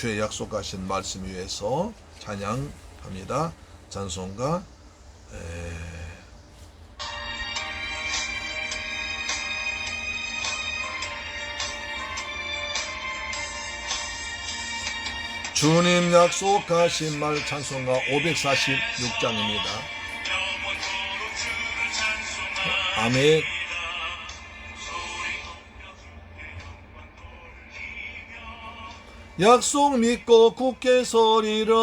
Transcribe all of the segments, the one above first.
주의 약속하신 말씀 위에서 찬양합니다. 찬송가 에... 주님 약속하신 말 찬송가 546장입니다. 아멘. 약속 믿고 굳게 서리라.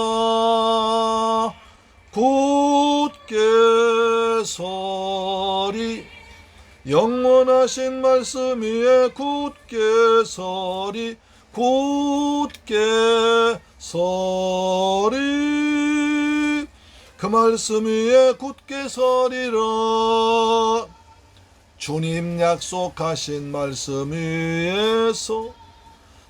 굳게 서리. 영원하신 말씀 위에 굳게 서리. 굳게 서리. 그 말씀 위에 굳게 서리라. 주님 약속하신 말씀 위에서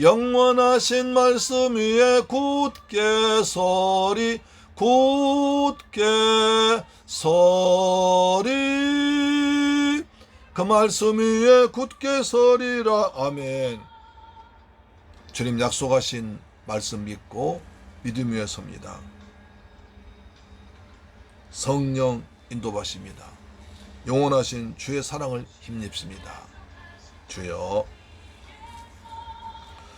영원하신 말씀 위에 굳게 서리 굳게 서리. 그 말씀 위에 굳게 서리라. 아멘. 주님 약속하신 말씀 믿고 믿음 위에 섭니다. 성령 인도받습니다. 영원하신 주의 사랑을 힘입습니다. 주여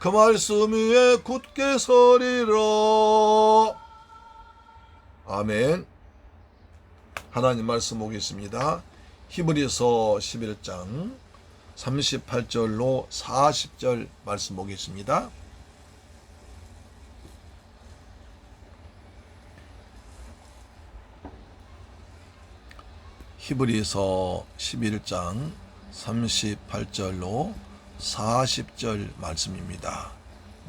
그 말씀 위에 굳게 서리라. 아멘. 하나님 말씀 보겠습니다. 히브리서 11장 38절로 40절 말씀 보겠습니다. 히브리서 11장 38절로 40절 말씀입니다.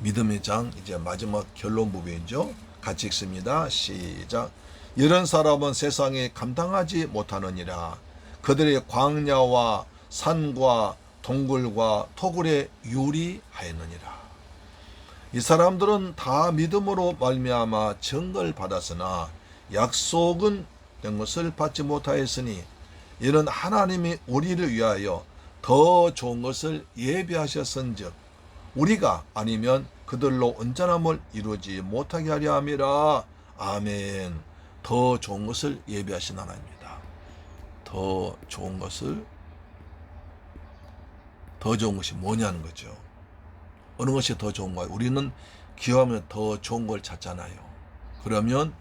믿음의 장 이제 마지막 결론 부분이죠. 같이 읽습니다. 시작. 이런 사람은 세상에 감당하지 못하느니라. 그들의 광야와 산과 동굴과 토굴에 유리하였느니라. 이 사람들은 다 믿음으로 말미암아 증거를 받았으나 약속은 된 것을 받지 못하였으니 이는 하나님이 우리를 위하여 더 좋은 것을 예비하셨은즉 우리가 아니면 그들로 온전함을 이루지 못하게 하려 함이라 아멘 더 좋은 것을 예비하신 하나님입니다 더 좋은 것을 더 좋은 것이 뭐냐는 거죠. 어느 것이 더 좋은가요? 우리는 기하면 더 좋은 걸 찾잖아요. 그러면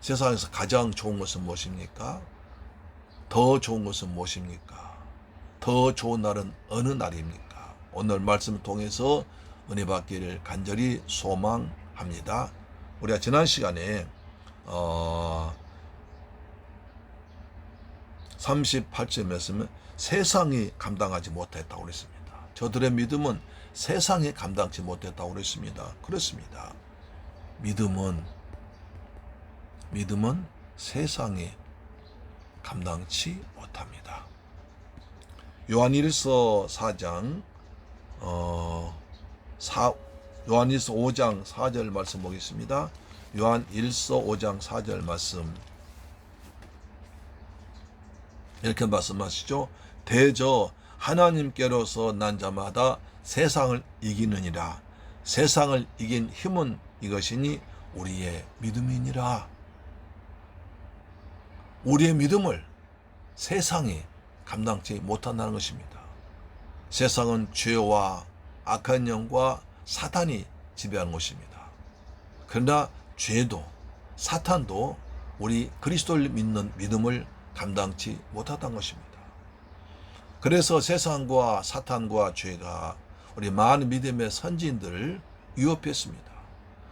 세상에서 가장 좋은 것은 무엇입니까? 더 좋은 것은 무엇입니까? 더 좋은 날은 어느 날입니까? 오늘 말씀을 통해서 은혜 받기를 간절히 소망합니다. 우리가 지난 시간에 어 38절 말씀은 세상이 감당하지 못했다고 그랬습니다. 저들의 믿음은 세상이 감당치 못했다고 그랬습니다. 그렇습니다. 믿음은 믿음은 세상이 감당치 못합니다. 요한일서 4장 어 4, 요한일서 5장 4절 말씀 보겠습니다. 요한일서 5장 4절 말씀 이렇게 말씀하시죠. 대저 하나님께로서 난 자마다 세상을 이기느니라. 세상을 이긴 힘은 이것이니 우리의 믿음이니라. 우리의 믿음을 세상이 감당치 못한다는 것입니다. 세상은 죄와 악한 영과 사탄이 지배하는 것입니다. 그러나 죄도 사탄도 우리 그리스도를 믿는 믿음을 감당치 못하다는 것입니다. 그래서 세상과 사탄과 죄가 우리 많은 믿음의 선진들을 위협했습니다.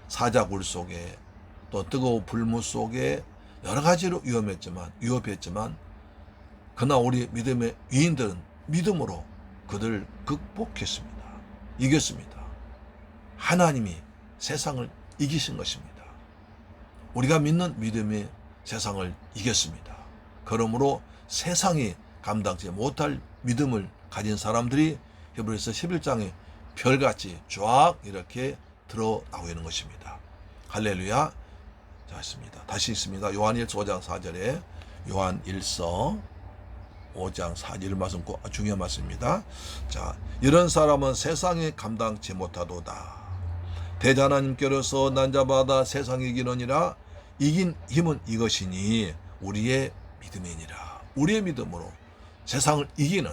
사자굴 속에 또 뜨거운 불무 속에 여러 가지로 위험했지만 위협했지만 그러나 우리 믿음의 위인들은 믿음으로 그들을 극복했습니다. 이겼습니다. 하나님이 세상을 이기신 것입니다. 우리가 믿는 믿음이 세상을 이겼습니다. 그러므로 세상이 감당치 못할 믿음을 가진 사람들이 히브리서 11장에 별같이 쫙 이렇게 드러나고 있는 것입니다. 할렐루야. 자, 있습니다. 다시 있습니다. 요한일서 5장 4절에 요한일서 5장 4절 말씀 꼭 중요한 말씀입니다. 자, 이런 사람은 세상에 감당치 못하도다. 대자 하나님께로서 난자마다 세상에 이기느니라 이긴 힘은 이것이니 우리의 믿음이니라. 우리의 믿음으로 세상을 이기는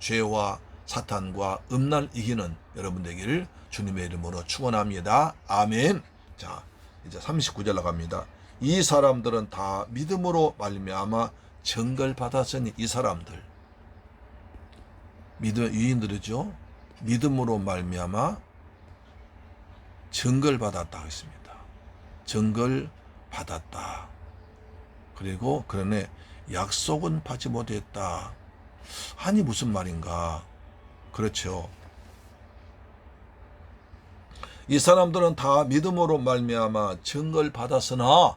죄와 사탄과 음란을 이기는 여러분 되기를 주님의 이름으로 축원합니다. 아멘. 자, 이제 39절 나갑니다. 이 사람들은 다 믿음으로 말미암아 정걸 받았으니 이 사람들 믿음의 유인들이죠. 믿음으로 말미암아 정걸 받았다 했습니다. 정걸 받았다. 그리고 그러네 약속은 받지 못했다. 아니 무슨 말인가? 그렇죠. 이 사람들은 다 믿음으로 말미암아 증거를 받았으나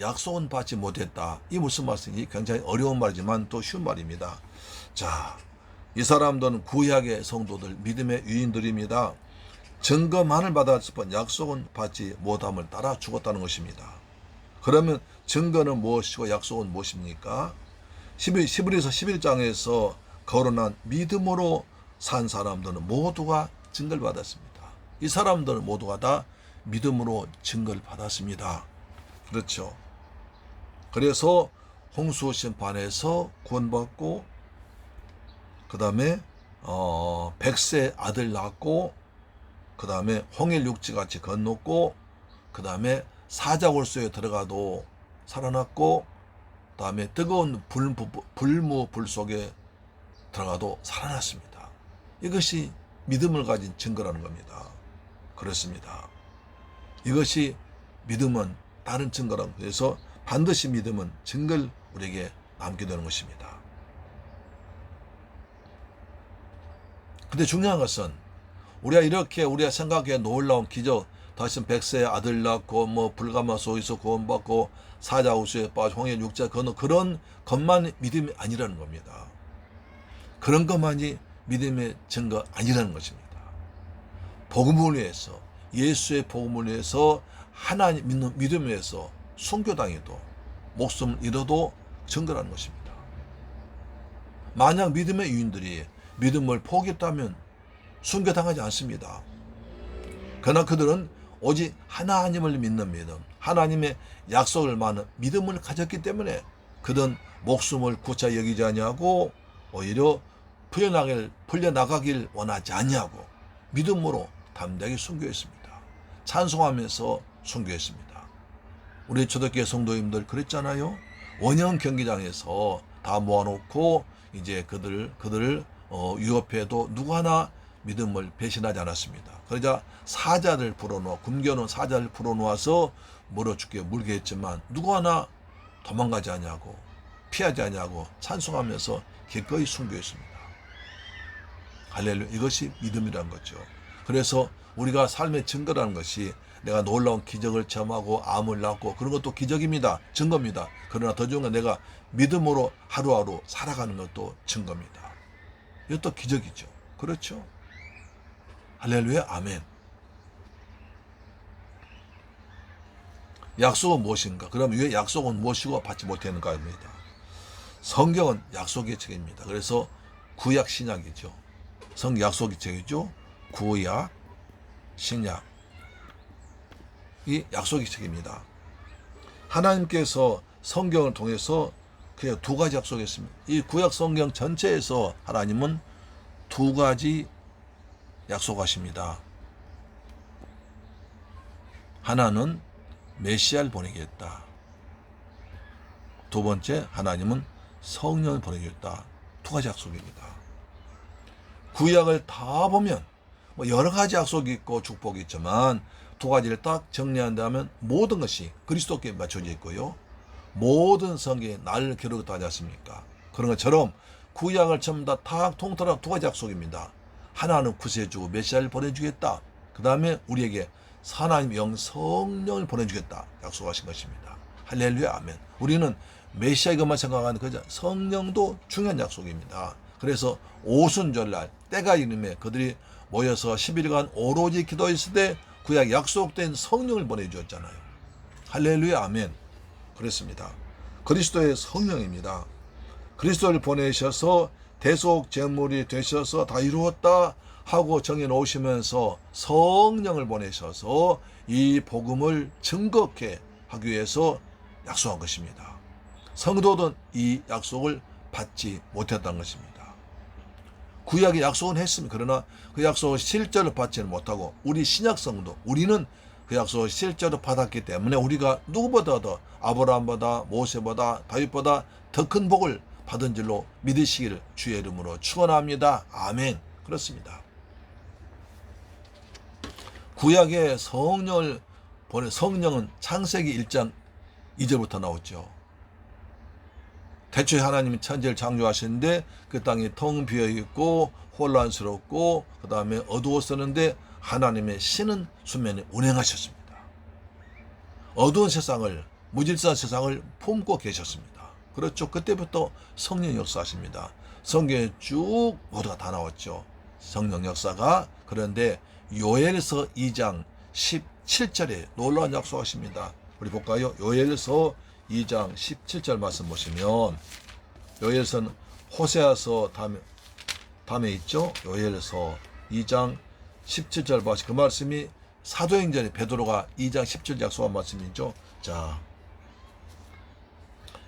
약속은 받지 못했다. 이 무슨 말씀이 굉장히 어려운 말이지만 또 쉬운 말입니다. 자, 이 사람들은 구약의 성도들 믿음의 유인들입니다. 증거만을 받았을 뿐 약속은 받지 못함을 따라 죽었다는 것입니다. 그러면 증거는 무엇이고 약속은 무엇입니까? 11, 11에서 11장에서 거론한 믿음으로 산 사람들은 모두가 증거를 받았습니다. 이 사람들은 모두가 다 믿음으로 증거를 받았습니다. 그렇죠. 그래서 홍수 심판에서 구원받고 그 다음에 어, 백세 아들 낳고 그 다음에 홍일 육지 같이 건넜고 그 다음에 사자골수에 들어가도 살아났고 그 다음에 뜨거운 불, 불무 불 속에 들어가도 살아났습니다. 이것이 믿음을 가진 증거라는 겁니다. 그렇습니다. 이것이 믿음은 다른 증거라고 해서 반드시 믿음은 증거를 우리에게 남게 되는 것입니다. 근데 중요한 것은 우리가 이렇게 우리가 생각해 놀라운 기적 다시 백세 아들 낳고 뭐 불가마 속에서 구원받고 사자우수에 빠져 홍해 육자 그는 그런 것만 믿음이 아니라는 겁니다. 그런 것만이 믿음의 증거 아니라는 것입니다. 복음을 위해서 예수의 복음을 위해서 하나님 믿는 믿음을 위해서 순교당해도 목숨을 잃어도 증거라는 것입니다. 만약 믿음의 유인들이 믿음을 포기했다면 순교당하지 않습니다. 그러나 그들은 오직 하나님을 믿는 믿음, 하나님의 약속을 많은 믿음을 가졌기 때문에 그들은 목숨을 구차 여기지 아니하고 오히려 풀려나길, 풀려나가길 원하지 않냐고 믿음으로 담대하게 순교했습니다. 찬송하면서 순교했습니다. 우리 초대교회 성도님들 그랬잖아요. 원형 경기장에서 다 모아놓고 이제 그들 그들을 어, 유업해도 누구 하나 믿음을 배신하지 않았습니다. 그러자 사자를 불어놓아 굶겨놓은 사자를 불어놓아서 물어 죽게 물게 했지만 누구 하나 도망가지 않냐고 피하지 않냐고 찬송하면서 기꺼이 순교했습니다. 할렐루야 이것이 믿음이란 거죠. 그래서 우리가 삶의 증거라는 것이 내가 놀라운 기적을 체험하고 암을 낳고 그런 것도 기적입니다. 증거입니다. 그러나 더 중요한 건 내가 믿음으로 하루하루 살아가는 것도 증거입니다. 이것도 기적이죠. 그렇죠? 할렐루야 아멘. 약속은 무엇인가? 그럼 왜 약속은 무엇이고 받지 못했는가 합니다. 성경은 약속의 책입니다. 그래서 구약 신약이죠. 성 약속의 책이죠. 구약 신약 이 약속의 책입니다. 하나님께서 성경을 통해서 그두 가지 약속했습니다. 이 구약 성경 전체에서 하나님은 두 가지 약속하십니다. 하나는 메시아를 보내겠다. 두 번째 하나님은 성령을 보내겠다. 두 가지 약속입니다. 구약을 다 보면 뭐 여러 가지 약속이 있고 축복이 있지만 두 가지를 딱 정리한다면 모든 것이 그리스도께 맞춰져 있고요. 모든 성경에 날 기록하지 않습니까? 그런 것처럼 구약을 전부 다탁 통틀어 두 가지 약속입니다. 하나는 구세주고 메시아를 보내주겠다. 그 다음에 우리에게 하나님 영 성령을 보내주겠다. 약속하신 것입니다. 할렐루야 아멘. 우리는 메시아 이것만 생각하는 거죠. 성령도 중요한 약속입니다. 그래서 오순절날 때가 이름에 그들이 모여서 10일간 오로지 기도했을 때 구약 약속된 성령을 보내주었잖아요. 할렐루야 아멘. 그렇습니다. 그리스도의 성령입니다. 그리스도를 보내셔서 대속 제물이 되셔서 다 이루었다 하고 정해 놓으시면서 성령을 보내셔서 이 복음을 증거케 하기 위해서 약속한 것입니다. 성도는 이 약속을 받지 못했다는 것입니다. 구약의 약속은 했습니다. 그러나 그 약속을 실제로 받지는 못하고 우리 신약 성도 우리는 그 약속을 실제로 받았기 때문에 우리가 누구보다 더 아브라함보다 모세보다 다윗보다 더 큰 복을 받은 줄로 믿으시기를 주의 이름으로 축원합니다. 아멘. 그렇습니다. 구약의 성령을 보내 성령은 창세기 1장 2절부터 나왔죠. 대초에 하나님이 천지를 창조하셨는데 그 땅이 텅 비어 있고 혼란스럽고 그 다음에 어두웠었는데 하나님의 신은 수면에 운행하셨습니다. 어두운 세상을 무질서한 세상을 품고 계셨습니다. 그렇죠. 그때부터 성령 역사하십니다. 성경에 쭉 모두가 다 나왔죠. 성령 역사가 그런데 요엘서 2장 17절에 놀라운 약속하십니다. 우리 볼까요? 요엘서 2장 17절 말씀 보시면 요엘서는 호세아서 다음에 다음에 있죠. 요엘서 2장 17절 보시 그 말씀이 사도행전에 베드로가 2장 17절 약속한 말씀이죠. 자,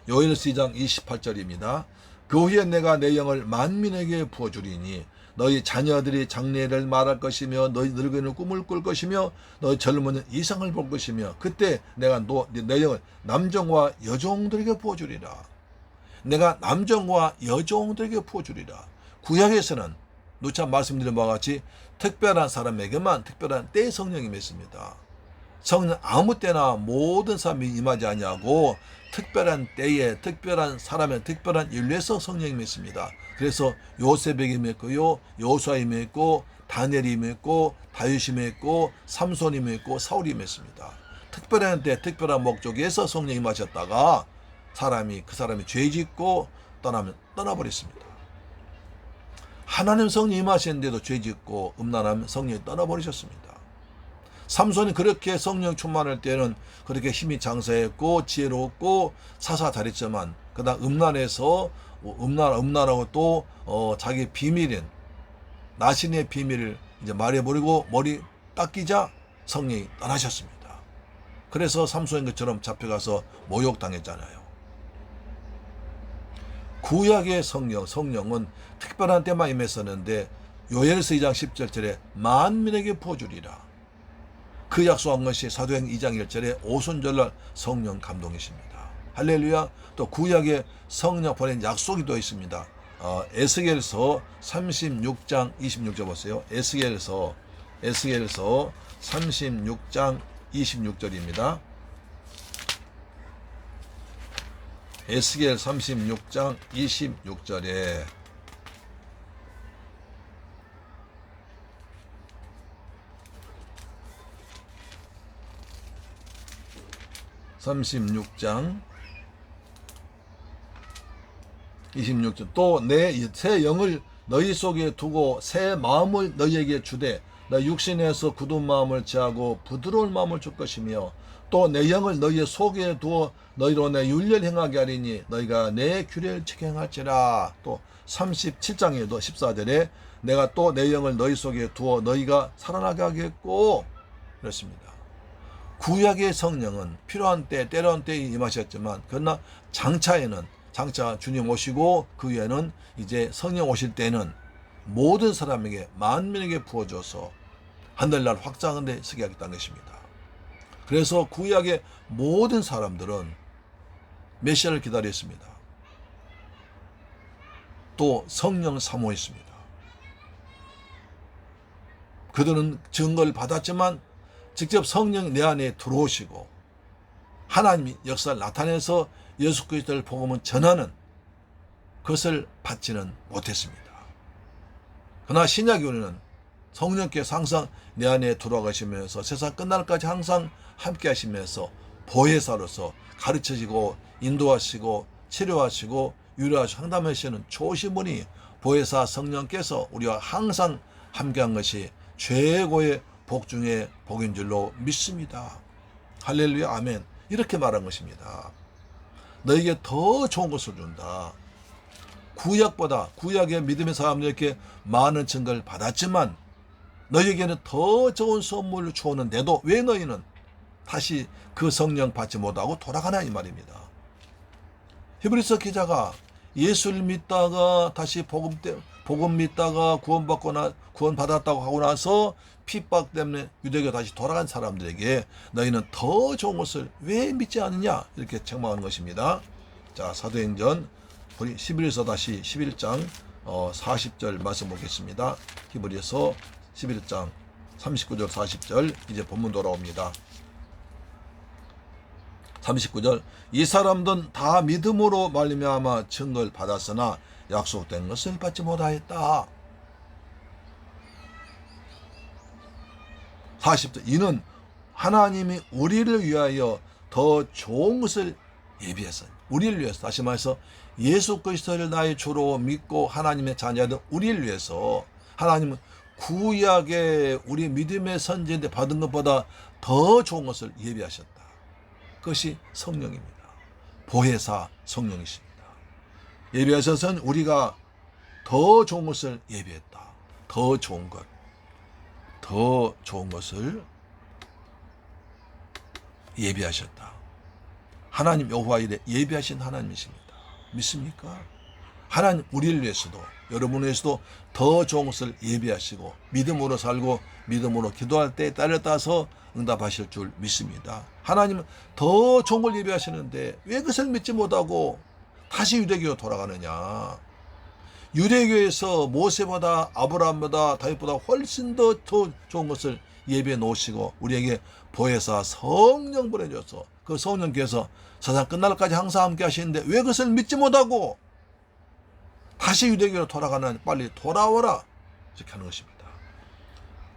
요엘서 2장 28절입니다. 그 후에 내가 내 영을 만민에게 부어주리니 너희 자녀들이 장래를 말할 것이며 너희 늙은이는 꿈을 꿀 것이며 너희 젊은이는 이상을 볼 것이며 그때 내가 너, 내 영을 남종과 여종들에게 부어주리라. 내가 남종과 여종들에게 부어주리라. 구약에서는 누차 말씀드린 바와 같이 특별한 사람에게만 특별한 때 성령이 맺습니다. 성령 아무 때나 모든 사람이 임하지 아니하고 특별한 때에 특별한 사람의 특별한 인류에서 성령이 맺습니다. 그래서 요셉에게 맺고요, 요수아에 맺고 다니엘이 맺고 다윗이 맺고 삼손이 맺고 사울이 맺습니다. 특별한 때 특별한 목적에서 성령이 마셨다가 사람이 그 사람이 죄 짓고 떠나면 떠나버렸습니다. 하나님 성령이 임하셨는데도 죄 짓고 음란하면 성령이 떠나버리셨습니다. 삼손이 그렇게 성령 충만할 때는 그렇게 힘이 장사했고 지혜롭고 사사 잘했지만 그다음 음란해서 음란 음란하고 또 어, 자기 비밀인 나신의 비밀을 이제 말해버리고 머리 닦이자 성령이 떠나셨습니다. 그래서 삼손인 것처럼 잡혀가서 모욕당했잖아요. 구약의 성령, 성령은 특별한 때만 임했었는데 요엘서 2장 10절에 만민에게 부어주리라. 그 약속한 것이 사도행 2장 1절에 오순절날 성령 감동이십니다. 할렐루야. 또 구약의 성령 보낸 약속이 또 있습니다. 어, 에스겔서 36장 26절 보세요. 에스겔서 에스겔서 36장 26절입니다. 에스겔 36장 26절에 (36장) 26절 또 내 새 영을 너희 속에 두고 새 마음을 너희에게 주되 너 육신에서 굳은 마음을 제하고 부드러운 마음을 줄 것이며 또 내 영을 너희의 속에 두어 너희로 내 윤례를 행하게 하리니 너희가 내 규례를 책행할지라. 또 37장에도 14절에 내가 또 내 영을 너희 속에 두어 너희가 살아나게 하겠고 그렇습니다. 구약의 성령은 필요한 때 때로운 때에 임하셨지만 그러나 장차에는 장차 주님 오시고 그 후에는 이제 성령 오실 때는 모든 사람에게 만민에게 부어줘서 하늘날 확장한 데 서게 하겠다는 것입니다. 그래서 구약의 모든 사람들은 메시아를 기다렸습니다. 또 성령 사모했습니다. 그들은 증거를 받았지만 직접 성령이 내 안에 들어오시고 하나님이 역사를 나타내서 예수 그리스도를 복음을 전하는 그것을 받지는 못했습니다. 그러나 신약 교회는 성령께서 항상 내 안에 들어가시면서 세상 끝날까지 항상 함께 하시면서 보혜사로서 가르쳐지고 인도하시고 치료하시고 유료하시고 상담하시는 좋으신 분이 보혜사 성령께서 우리와 항상 함께한 것이 최고의 복 중의 복인 줄로 믿습니다. 할렐루야 아멘 이렇게 말한 것입니다. 너에게 더 좋은 것을 준다. 구약보다 구약의 믿음의 사람들에게 많은 증거를 받았지만 너에게는 더 좋은 선물을 주었는데도 왜 너희는 다시 그 성령 받지 못하고 돌아가나 이 말입니다. 히브리서 기자가 예수를 믿다가 다시 복음 때 복음 믿다가 구원받고 나 구원 받았다고 하고 나서 핍박 때문에 유대교 다시 돌아간 사람들에게 너희는 더 좋은 것을 왜 믿지 않느냐 이렇게 책망하는 것입니다. 자 사도행전 11에서 다시 11장 어, 40절 말씀 보겠습니다. 히브리서 11장 39절 40절 이제 본문 돌아옵니다. 39절 이 사람들은 다 믿음으로 말미암아 증거를 받았으나 약속된 것을 받지 못하였다. 40절 이는 하나님이 우리를 위하여 더 좋은 것을 예비했어. 우리를 위해서 다시 말해서 예수 그리스도를 나의 주로 믿고 하나님의 자녀들 우리를 위해서 하나님은 구약의 우리 믿음의 선지인데 받은 것보다 더 좋은 것을 예비하셨다. 그것이 성령입니다. 보혜사 성령이십니다. 예비하셔서는 우리가 더 좋은 것을 예비했다. 더 좋은 것. 더 좋은 것을 예비하셨다. 하나님 여호와 이래 예비하신 하나님이십니다. 믿습니까? 하나님 우리를 위해서도 여러분을 위해서도 더 좋은 것을 예비하시고 믿음으로 살고 믿음으로 기도할 때에 따라 따서 응답하실 줄 믿습니다. 하나님은 더 좋은 걸 예비하시는데 왜 그것을 믿지 못하고 다시 유대교로 돌아가느냐? 유대교에서 모세보다 아브라함보다 다윗보다 훨씬 더, 더 좋은 것을 예비해 놓으시고 우리에게 보혜사 성령 보내줘서 그 성령께서 세상 끝날까지 항상 함께 하시는데 왜 그것을 믿지 못하고 다시 유대교로 돌아가는 빨리 돌아와라 이렇게 하는 것입니다.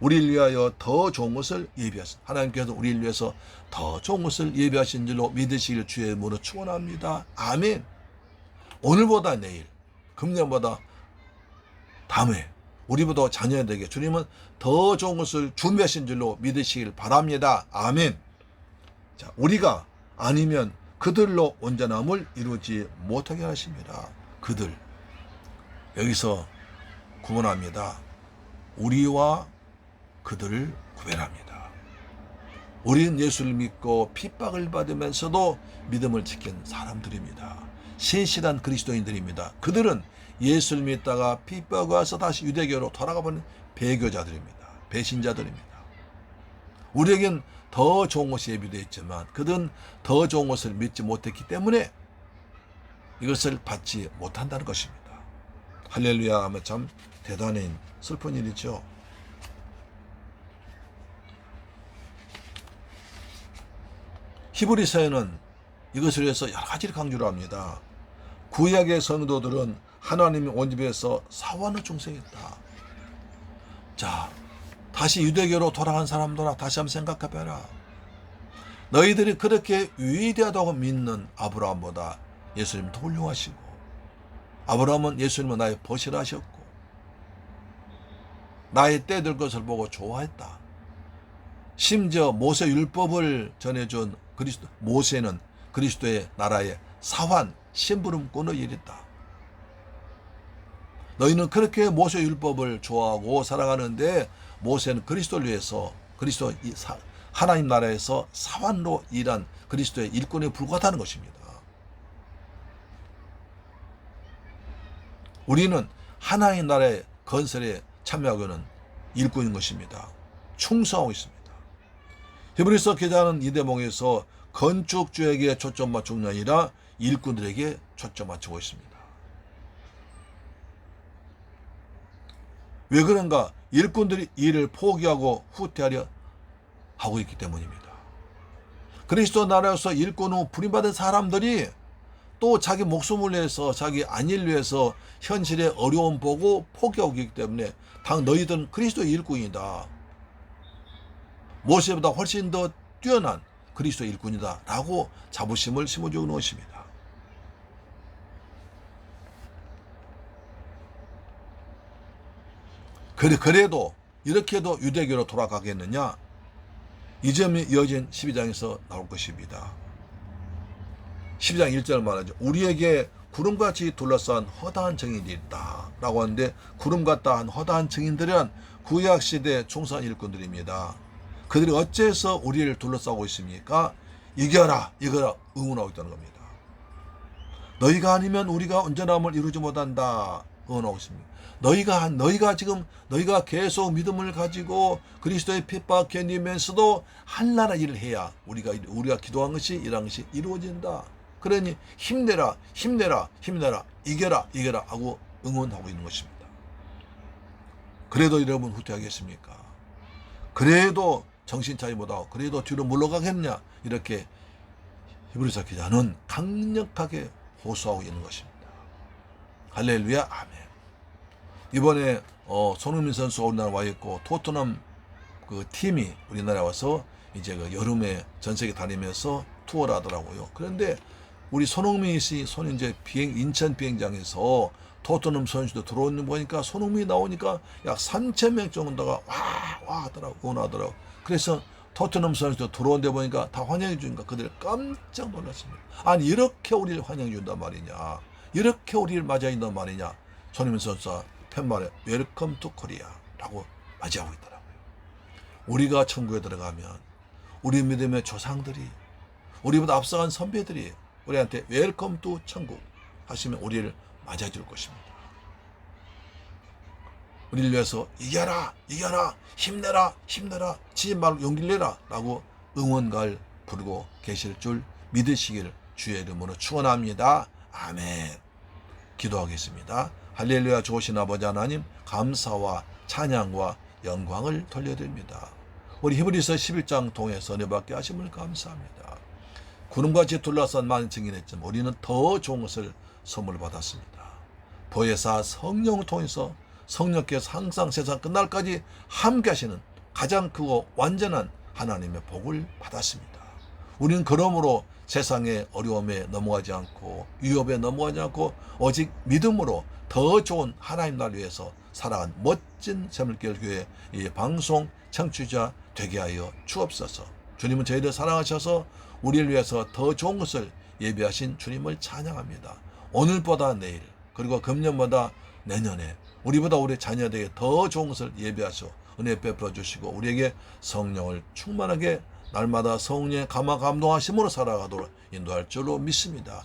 우리를 위하여 더 좋은 것을 예비하신 하나님께서 우리를 위해서 더 좋은 것을 예비하신 줄로 믿으시길 주의 이름으로 축원합니다. 아멘. 오늘보다 내일, 금년보다 다음에 우리보다 자녀들에게 주님은 더 좋은 것을 준비하신 줄로 믿으시길 바랍니다. 아멘. 자, 우리가 아니면 그들로 온전함을 이루지 못하게 하십니다. 그들. 여기서 구분합니다. 우리와 그들을 구별합니다. 우리는 예수를 믿고 핍박을 받으면서도 믿음을 지킨 사람들입니다. 신실한 그리스도인들입니다. 그들은 예수를 믿다가 핍박을 와서 다시 유대교로 돌아가 버린 배교자들입니다. 배신자들입니다. 우리에겐 더 좋은 것이 예비되어 있지만 그들은 더 좋은 것을 믿지 못했기 때문에 이것을 받지 못한다는 것입니다. 할렐루야 하면 참 대단한 슬픈 일이죠. 히브리서에는 이것을 위해서 여러 가지를 강조를 합니다. 구약의 성도들은 하나님의 온집에서 사원을 중생했다. 자, 다시 유대교로 돌아간 사람들아 다시 한번 생각해봐라. 너희들이 그렇게 위대하다고 믿는 아브라함보다 예수님 더 훌륭하시고 아브라함은 예수님은 나의 버실하셨고 나의 때들 것을 보고 좋아했다. 심지어 모세 율법을 전해준 그리스도 모세는 그리스도의 나라의 사환 심부름꾼의 일이다. 너희는 그렇게 모세 율법을 좋아하고 사랑하는데 모세는 그리스도를 위해서 그리스도 하나님 나라에서 사환로 일한 그리스도의 일꾼에 불과하다는 것입니다. 우리는 하나님 나라의 건설에 참여하고는 일꾼인 것입니다. 충성하고 있습니다. 히브리서 기자는 이 대목에서 건축주에게 초점 맞추는 게 아니라 일꾼들에게 초점 맞추고 있습니다. 왜 그런가? 일꾼들이 일을 포기하고 후퇴하려 하고 있기 때문입니다. 그리스도 나라에서 일꾼 후 부림받은 사람들이 또 자기 목숨을 위해서 자기 안위를 위해서 현실의 어려움 보고 포기하고 있기 때문에 당 너희들은 그리스도 일꾼이다. 모세보다 훨씬 더 뛰어난 그리스도 일꾼이다. 라고 자부심을 심어주는 것입니다. 그래, 그래도 이렇게도 유대교로 돌아가겠느냐? 이 점이 이어진 12장에서 나올 것입니다. 12장 1절 말하죠. 우리에게 구름같이 둘러싼 허다한 증인이 있다. 라고 하는데 구름 같다 한 허다한 증인들은 구약시대 총산 일꾼들입니다. 그들이 어째서 우리를 둘러싸고 있습니까? 이겨라, 이겨라, 응원하고 있다는 겁니다. 너희가 아니면 우리가 온전함을 이루지 못한다. 응원하고 있습니다. 너희가, 너희가 지금, 너희가 계속 믿음을 가지고 그리스도의 핍박 견디면서도 한 나라 일을 해야 우리가, 우리가 기도한 것이, 일한 것이 이루어진다. 그러니 힘내라, 힘내라, 힘내라, 이겨라, 이겨라 하고 응원하고 있는 것입니다. 그래도 여러분 후퇴하겠습니까? 그래도 정신 못하고 그래도 뒤로 물러가겠냐 이렇게 히브리서 기자는 강력하게 호소하고 있는 것입니다. 할렐루야 아멘. 이번에 어, 손흥민 선수가 우리나라 와 있고 토트넘 그 팀이 우리나라에 와서 이제 그 여름에 전 세계 다니면서 투어를 하더라고요. 그런데 우리 손흥민 씨 손 이제 비행 인천 비행장에서 토트넘 선수도 들어오는 거 보니까 손흥민이 나오니까 약 3천 명 정도가 와와 하더라고 응원하더라고. 그래서 토트넘 선수도 들어온 데 보니까 다 환영해 주니까 그들 깜짝 놀랐습니다. 아니 이렇게 우리를 환영해 준단 말이냐. 이렇게 우리를 맞이해 준단 말이냐. 손흥민 선수가 팻말에 웰컴 투 코리아라고 맞이하고 있더라고요. 우리가 천국에 들어가면 우리 믿음의 조상들이 우리보다 앞서간 선배들이 우리한테 웰컴 투 천국 하시면 우리를 맞아줄 것입니다. 우리를 위해서 이겨라, 이겨라, 힘내라, 힘내라, 지지 말고 용기를 내라 라고 응원가를 부르고 계실 줄 믿으시기를 주의 이름으로 축원합니다. 아멘. 기도하겠습니다. 할렐루야 좋으신 아버지 하나님 감사와 찬양과 영광을 돌려드립니다. 우리 히브리서 11장 통해서 은혜 받게 하심을 감사합니다. 구름같이 둘러싼 많은 증인했지만 우리는 더 좋은 것을 선물 받았습니다. 보혜사 성령을 통해서 성령께서 항상 세상 끝날까지 함께 하시는 가장 크고 완전한 하나님의 복을 받았습니다. 우리는 그러므로 세상의 어려움에 넘어가지 않고 위협에 넘어가지 않고 오직 믿음으로 더 좋은 하나님 나를 위해서 살아간 멋진 새물결 교회 이 방송 청취자 되게 하여 주옵소서. 주님은 저희를 사랑하셔서 우리를 위해서 더 좋은 것을 예비하신 주님을 찬양합니다. 오늘보다 내일 그리고 금년보다 내년에 우리보다 우리 자녀들에게 더 좋은 것을 예비하셔 은혜 베풀어 주시고 우리에게 성령을 충만하게 날마다 성령의 감화 감동하심으로 살아가도록 인도할 줄로 믿습니다.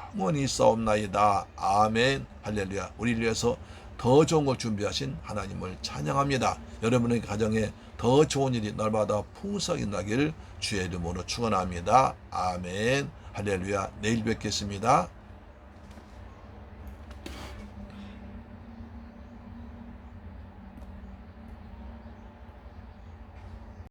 영원히 있사옵나이다. 아멘. 할렐루야. 우리를 위해서 더 좋은 걸 준비하신 하나님을 찬양합니다. 여러분의 가정에 더 좋은 일이 날마다 풍성히 나기를 주의 이름으로 축원합니다. 아멘. 할렐루야. 내일 뵙겠습니다